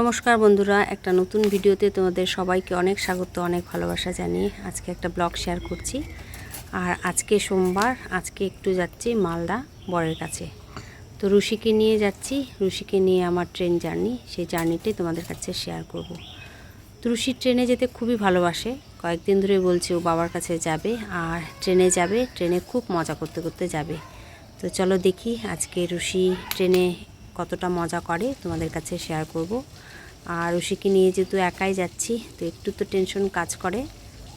নমস্কার বন্ধুরা, একটা নতুন ভিডিওতে তোমাদের সবাইকে অনেক স্বাগত, অনেক ভালোবাসা জানিয়ে আজকে একটা ব্লগ শেয়ার করছি। আর আজকে সোমবার, আজকে একটু যাচ্ছি মালদা বরের কাছে। তো রুশিকে নিয়ে যাচ্ছি রুশিকে নিয়ে আমার ট্রেন জার্নি সেই জার্নিটাই তোমাদের কাছে শেয়ার করব। তো রুশি ট্রেনে যেতে খুবই ভালোবাসে, কয়েকদিন ধরে বলছে ও বাবার কাছে যাবে, আর ট্রেনে যাবে, ট্রেনে খুব মজা করতে করতে যাবে। তো চলো দেখি আজকে রুশি ট্রেনে কতটা মজা করে তোমাদের কাছে শেয়ার করব। আর রুশিকে নিয়ে যেহেতু একাই যাচ্ছি, তো একটু তো টেনশন কাজ করে।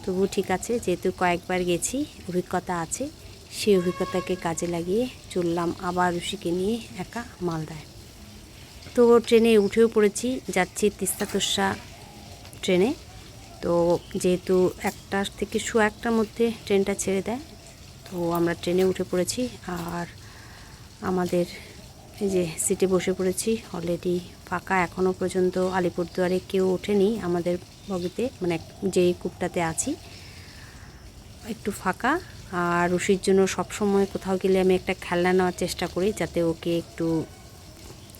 তবু ঠিক আছে, যেহেতু কয়েকবার গেছি, অভিজ্ঞতা আছে, সেই অভিজ্ঞতাকে কাজে লাগিয়ে চললাম আবার রুশিকে নিয়ে একা মালদায়। তো ট্রেনে উঠেও পড়েছি, যাচ্ছি তিস্তা তোষা ট্রেনে। তো যেহেতু একটা থেকে শো একটার মধ্যে ট্রেনটা ছেড়ে দেয়, তো আমরা ট্রেনে উঠে পড়েছি। আর আমাদের এই যে সিটে বসে পড়েছি অলরেডি ফাঁকা এখনও পর্যন্ত আলিপুরদুয়ারে কেউ ওঠেনি আমাদের বগিতে মানে যেই কূপটাতে আছি। একটু ফাঁকা, আর রুশির জন্য সবসময় কোথাও গেলে আমি একটা খেলনা নেওয়ার চেষ্টা করি, যাতে ওকে একটু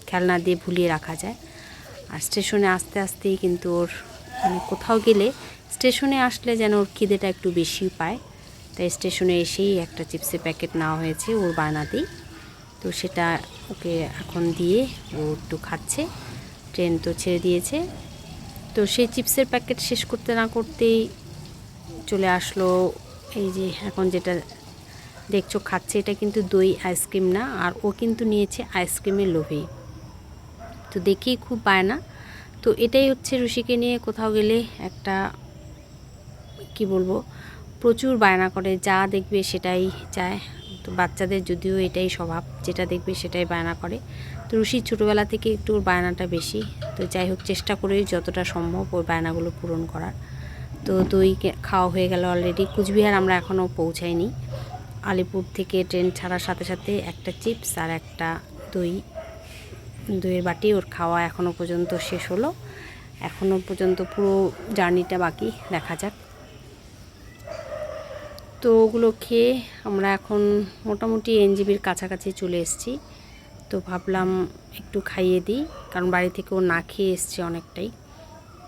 খেলনা দিয়ে ভুলিয়ে রাখা যায়। আর স্টেশনে আস্তে আস্তেই কিন্তু ওর মানে কোথাও গেলে স্টেশনে আসলে যেন ওর খিদেটা একটু বেশি পায়। তাই স্টেশনে এসেই একটা চিপসের প্যাকেট নেওয়া হয়েছে ওর বায়নাতেই। তো সেটা ওকে এখন দিয়ে ও একটু খাচ্ছে। ট্রেন তো ছেড়ে দিয়েছে। তো সেই চিপসের প্যাকেট শেষ করতে না করতেই চলে আসলো। এই যে এখন যেটা দেখছ খাচ্ছে, এটা কিন্তু দই আইসক্রিম না, আর ও কিন্তু নিয়েছে আইসক্রিমের লোভে। তো দেখেই খুব বায়না তো এটাই হচ্ছে ঋষিকে নিয়ে কোথাও গেলে একটা কি বলব, প্রচুর বায়না করে, যা দেখবে সেটাই চায়। তো বাচ্চাদের যদিও এটাই স্বভাব, যেটা দেখবে সেটাই বায়না করে। তো ঋষির ছোটোবেলা থেকে একটু ওর বায়নাটা বেশি। তো যাই হোক, চেষ্টা করি যতটা সম্ভব ওর বায়নাগুলো পূরণ করার। তো দই খাওয়া হয়ে গেল অলরেডি কুচবিহার আমরা এখনও পৌঁছাইনি। আলিপুর থেকে ট্রেন ছাড়ার সাথে সাথে একটা চিপস আর একটা দই। দইয়ের বাটি, ওর খাওয়া এখনও পর্যন্ত শেষ হলো। এখনও পর্যন্ত পুরো জার্নিটা বাকি, দেখা যাক। তো ওগুলো খেয়ে আমরা এখন মোটামুটি এনজিবির কাছাকাছি চলে এসেছি। তো ভাবলাম একটু খাইয়ে দিই, কারণ বাড়ি থেকে ও না খেয়ে এসছে অনেকটাই।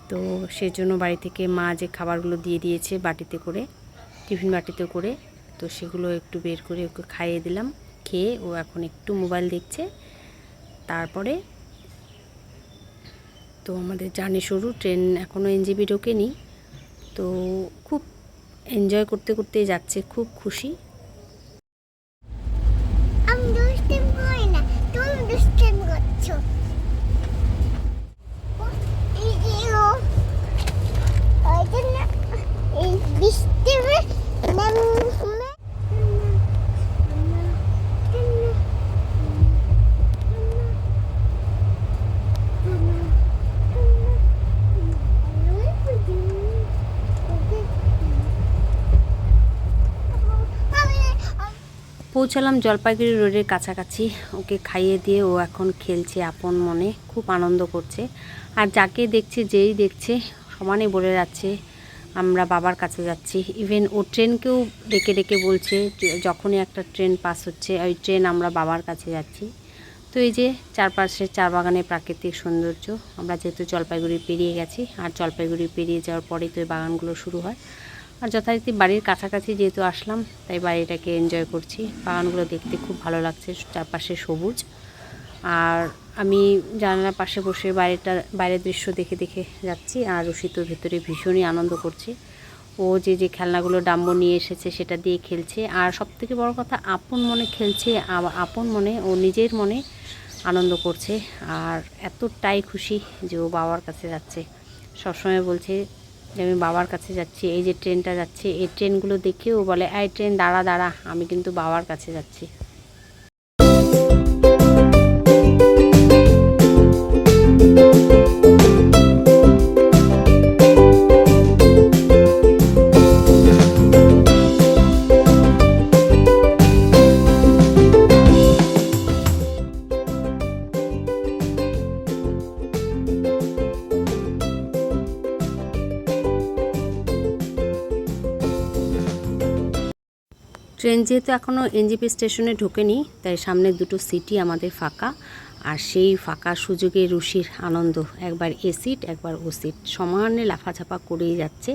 তো সেজন্য বাড়ি থেকে মা যে খাবারগুলো দিয়ে দিয়েছে বাটিতে করে, টিফিন বাটিতে করে, তো সেগুলো একটু বের করে ওকে খাইয়ে দিলাম। খেয়ে ও এখন একটু মোবাইল দেখছে। তারপরে তো আমাদের জার্নি শুরু, ট্রেন এখনও এনজিবি ঢোকেনি। তো খুব এনজয় করতে করতে যাচ্ছে খুব খুশি আমি দুষ্টাম করি না তুমি দুষ্টাম করছ এই যে ও ওই জন্য এই বৃষ্টিতে নামে পৌঁছালাম জলপাইগুড়ি রোডের কাছাকাছি। ওকে খাইয়ে দিয়ে ও এখন খেলছে আপন মনে, খুব আনন্দ করছে। আর যাকে দেখছে, যেই দেখছে সমানে বলে যাচ্ছে, আমরা বাবার কাছে যাচ্ছি। ইভেন ও ট্রেনকেও ডেকে ডেকে বলছে যখনই একটা ট্রেন পাস হচ্ছে, ওই ট্রেন আমরা বাবার কাছে যাচ্ছি। তো এই যে চারপাশে চা বাগানের প্রাকৃতিক সৌন্দর্য, আমরা যেহেতু জলপাইগুড়ি পেরিয়ে গেছি, আর জলপাইগুড়ি পেরিয়ে যাওয়ার পরেই তো এই বাগানগুলো শুরু হয়। আর যথারীতি বাড়ির কাছাকাছি যেহেতু আসলাম, তাই বাড়িটাকে এনজয় করছি। বাগানগুলো দেখতে খুব ভালো লাগছে, চারপাশে সবুজ। আর আমি জানালার পাশে বসে বাইরেটা বাইরের দৃশ্য দেখে দেখে যাচ্ছি, আর রসিত ভেতরে ভীষণই আনন্দ করছে। ও যে যে খেলনাগুলো ডাম্ব নিয়ে এসেছে, সেটা দিয়ে খেলছে। আর সবথেকে বড় কথা, আপন মনে খেলছে আপন মনে ও নিজের মনে আনন্দ করছে। আর এতটাই খুশি যে ও বাবার কাছে যাচ্ছে। সবসময় বলছে আমি বাবার কাছে যাচ্ছি, এই যে ট্রেনটা যাচ্ছে, এই ট্রেনগুলো দেখেও বলে, এই ট্রেন, দাঁড়া দাঁড়া, আমি কিন্তু বাবার কাছে যাচ্ছি। ট্রেন যেহেতু এখনও এনজিপি স্টেশনে ঢোকেনি তাই সামনে দুটো সিটি আমাদের ফাঁকা। আর সেই ফাঁকা সুযোগে রুশির আনন্দ একবার এ সিট একবার ও সিট সমানে লাফাঝাপা করেই যাচ্ছে।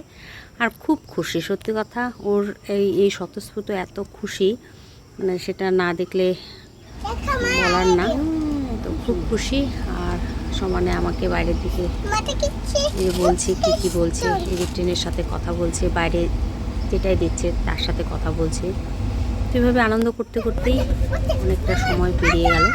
আর খুব খুশি সত্যি কথা ওর এই এই স্বতঃস্ফূর্ত এত খুশি মানে সেটা না দেখলে বলার না। তো খুব খুশি আর সমানে আমাকে বাইরের দিকে বলছে কি কি বলছে এই ট্রেনের সাথে কথা বলছে বাইরে যেটাই দেখছে, তার সাথে কথা বলছে। তো এভাবে আনন্দ করতে করতেই অনেকটা সময় পেরিয়ে গেল।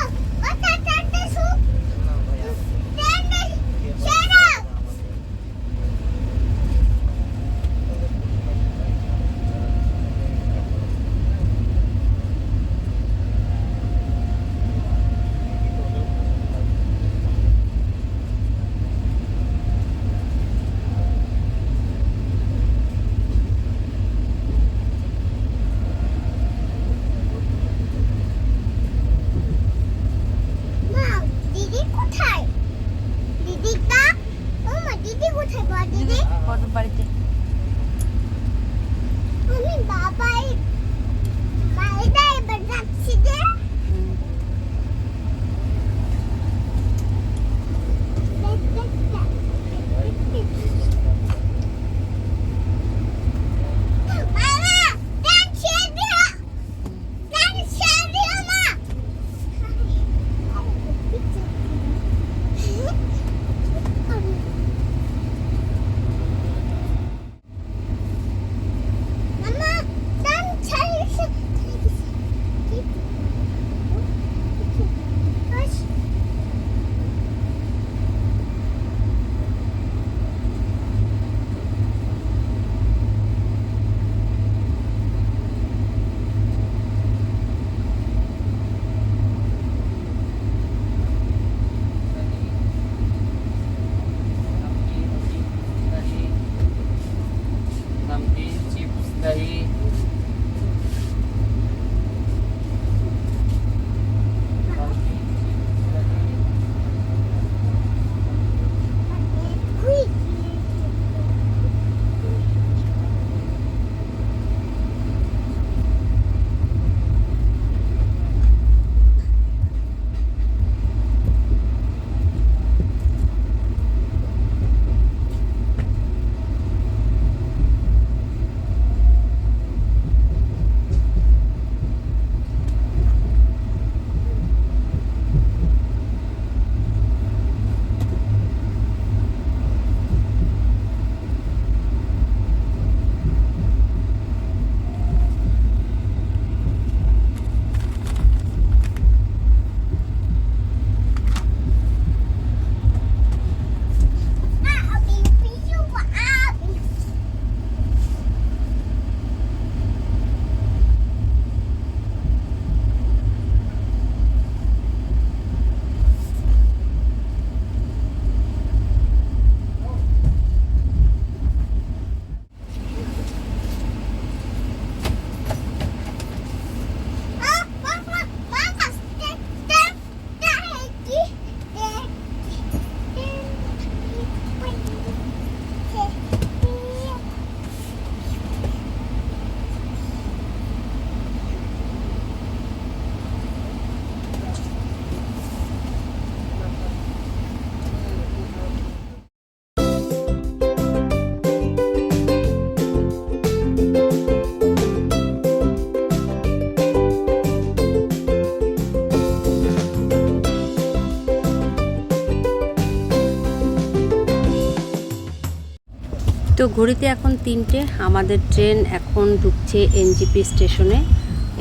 তো ঘড়িতে এখন তিনটে, আমাদের ট্রেন এখন ঢুকছে এনজিপি স্টেশনে।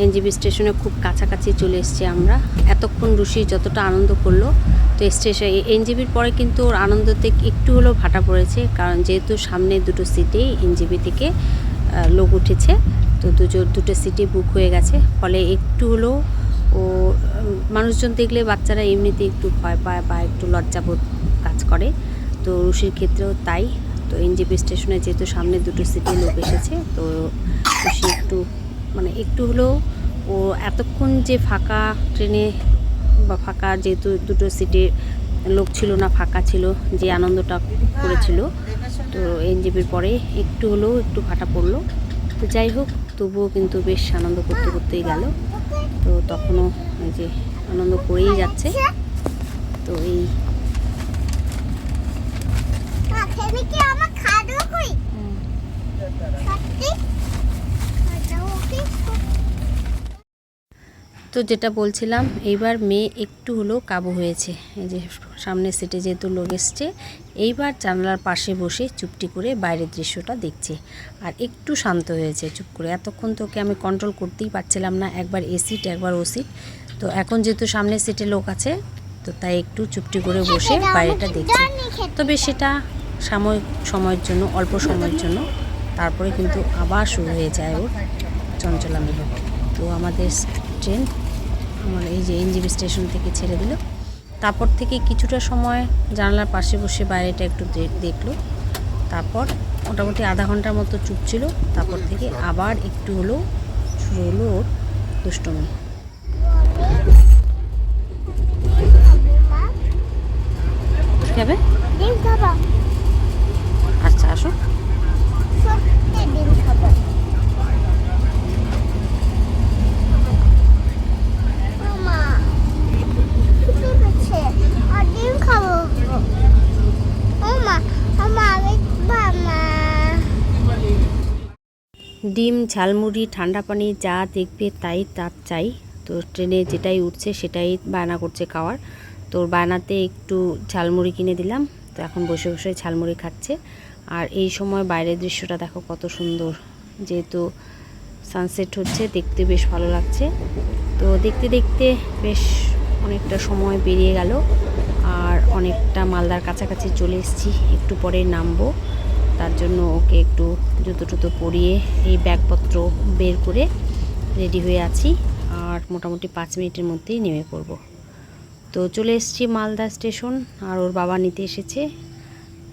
এনজিপি স্টেশনে খুব কাছাকাছি চলে এসেছি আমরা। এতক্ষণ রুশি যতটা আনন্দ করল, তো স্টেশন এনজিবির পরে কিন্তু ওর আনন্দতে একটু হলেও ভাটা পড়েছে, কারণ যেহেতু সামনে দুটো সিটেই এনজিবি থেকে লোক উঠেছে, তো দুটো দুটো সিটই বুক হয়ে গেছে। ফলে একটু হলেও ও, মানুষজন দেখলে বাচ্চারা এমনিতে একটু ভয় পায় বা একটু লজ্জাবোধ কাজ করে। তো রুশির ক্ষেত্রেও তাই। তো এনজিপি স্টেশনে যেহেতু সামনে দুটো সিটে লোক এসেছে, তো সে একটু মানে একটু হলেও ও এতক্ষণ যে ফাঁকা ট্রেনে বা ফাঁকা যেহেতু দুটো সিটে লোক ছিল না, ফাঁকা ছিল, যে আনন্দটা করেছিল, তো এনজিপির পরে একটু হলেও একটু ফাটা পড়ল। তো যাই হোক, তবুও কিন্তু বেশ আনন্দ করতে করতেই গেল। তো তখনও যে আনন্দ করেই যাচ্ছে। তো এই মা খেলে কি আমার খাদো কই সত্যি খাদো কি তো যেটা বলছিলাম এইবার মেয়ে একটু হলেও কাবু হয়েছে। এই যে সামনের সিটে যেহেতু লোক এসছে এইবার জানলার পাশে বসে চুপটি করে বাইরের দৃশ্যটা দেখছে। আর একটু শান্ত হয়েছে চুপ করে। এতক্ষণ তোকে আমি কন্ট্রোল করতেই পারছিলাম না একবার এ সিট একবার ও সিট। তো এখন যেহেতু সামনের সিটে লোক আছে তো তাই একটু চুপটি করে বসে বাইরেটা দেখছে। তবে সেটা সাময়িক সময়ের জন্য অল্প সময়ের জন্য। তারপরে কিন্তু আবার শুরু হয়ে যায় ওর চঞ্চলা চঞ্চলামি তো আমাদের ট্রেন আমার এই যে এনজিবি স্টেশন থেকে ছেড়ে দিল। তারপর থেকে কিছুটা সময় জানলার পাশে বসে বাইরেটা একটু দেখল। তারপর মোটামুটি আধা ঘণ্টার মতো চুপ ছিল। তারপর থেকে আবার একটু হলো শুরু হলো ওর দুষ্টমি। যাবে ডিম আসো সত্যি ডিম খাব মামা কি করছে আর ডিম খাব মামা মামা আমি মামা ডিম ঝালমুড়ি, ঠান্ডা পানি, যা দেখবে তাই তার চাই। তো ট্রেনে যেটাই উঠছে সেটাই বায়না করছে খাওয়ার। তোর বায়নাতে একটু ঝালমুড়ি কিনে দিলাম। তো এখন বসে বসে ঝালমুড়ি খাচ্ছে। আর এই সময় বাইরের দৃশ্যটা দেখো কত সুন্দর। যেহেতু সানসেট হচ্ছে, দেখতে বেশ ভালো লাগছে। তো দেখতে দেখতে বেশ অনেকটা সময় বেরিয়ে গেল আর অনেকটা মালদার কাছাকাছি চলে এসেছি। একটু পরে নামবো। তার জন্য ওকে একটু জুতো টুতো পরিয়ে এই ব্যাগপত্র বের করে রেডি হয়ে আছি আর মোটামুটি পাঁচ মিনিটের মধ্যেই নেমে পড়ব। তো চলে এসেছি মালদা স্টেশন আর ওর বাবা নিতে এসেছে।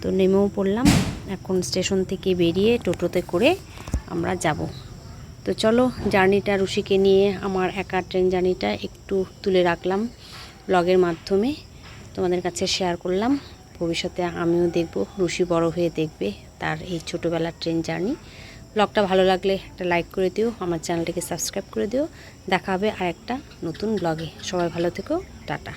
তো নেমেও পড়লাম। এখন স্টেশন থেকে বেরিয়ে টোটোতে করে আমরা যাব। তো চলো, জার্নিটা রুশিকে নিয়ে আমার একা ট্রেন জার্নিটা একটু তুলে রাখলাম ব্লগের মাধ্যমে। তোমাদের কাছে শেয়ার করলাম। ভবিষ্যতে আমিও দেখব রুশি বড় হয়ে দেখবে তার এই ছোটোবেলার ট্রেন জার্নি। ব্লগটা ভালো লাগলে একটা লাইক করে দিও, আমার চ্যানেলটিকে সাবস্ক্রাইব করে দিও। দেখা হবে আর একটা নতুন ব্লগে। সবাই ভালো থেকো, টাটা।